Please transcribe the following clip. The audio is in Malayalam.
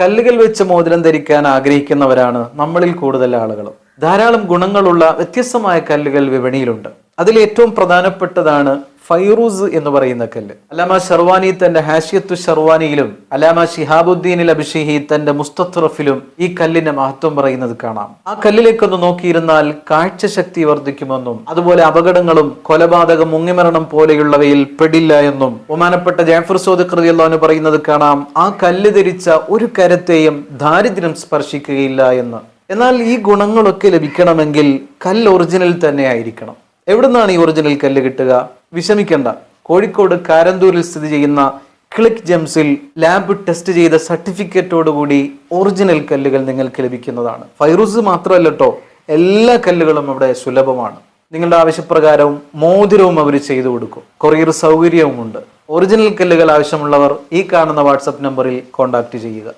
കല്ലുകൾ വെച്ച് മോതിരം ധരിക്കാൻ ആഗ്രഹിക്കുന്നവരാണ് നമ്മളിൽ കൂടുതൽ ആളുകൾ. ധാരാളം ഗുണങ്ങളുള്ള വ്യത്യസ്തമായ കല്ലുകൾ വിപണിയിലുണ്ട്. അതിൽ ഏറ്റവും പ്രധാനപ്പെട്ടതാണ് ഫൈറൂസ് എന്ന് പറയുന്ന കല്ല്. അലാമ ഷർവാനി തന്റെ ഹാഷിയത്തു ഷർവാനിയിലും അലാമ ഷിഹാബുദ്ദീനിൽ അഭിഷേഹി തന്റെ മുസ്തത്രഫിലും ഈ കല്ലിന്റെ മഹത്വം പറയുന്നത് കാണാം. ആ കല്ലിലേക്കൊന്ന് നോക്കിയിരുന്നാൽ കാഴ്ചശക്തി വർദ്ധിക്കുമെന്നും അതുപോലെ അപകടങ്ങളും കൊലപാതകം മുങ്ങിമരണം പോലെയുള്ളവയിൽ പെടില്ല എന്നും ഒമാനപ്പെട്ട ജാഫർ സോദഖ് അള്ളഹാന് പറയുന്നത് കാണാം. ആ കല്ല് ധരിച്ച ഒരു കരത്തെയും ദാരിദ്ര്യം സ്പർശിക്കുകയില്ല എന്ന്. എന്നാൽ ഈ ഗുണങ്ങളൊക്കെ ലഭിക്കണമെങ്കിൽ കല്ല് ഒറിജിനൽ തന്നെ ആയിരിക്കണം എവിടുന്നാണ് ഈ ഒറിജിനൽ കല്ല് കിട്ടുക? വിഷമിക്കണ്ട. കോഴിക്കോട് കാരന്തൂരിൽ സ്ഥിതി ചെയ്യുന്ന ക്ലിക്ക് ജെംസിൽ ലാബ് ടെസ്റ്റ് ചെയ്ത സർട്ടിഫിക്കറ്റോടുകൂടി ഒറിജിനൽ കല്ലുകൾ നിങ്ങൾക്ക് ലഭിക്കുന്നതാണ്. ഫൈറൂസ് മാത്രമല്ല കേട്ടോ എല്ലാ കല്ലുകളും അവിടെ സുലഭമാണ്. നിങ്ങളുടെ ആവശ്യപ്രകാരവും മോതിരവും അവർ ചെയ്തു കൊടുക്കും. കൊറിയർ സൗകര്യവും ഉണ്ട് ഒറിജിനൽ കല്ലുകൾ ആവശ്യമുള്ളവർ ഈ കാണുന്ന വാട്സപ്പ് നമ്പറിൽ കോൺടാക്ട് ചെയ്യുക.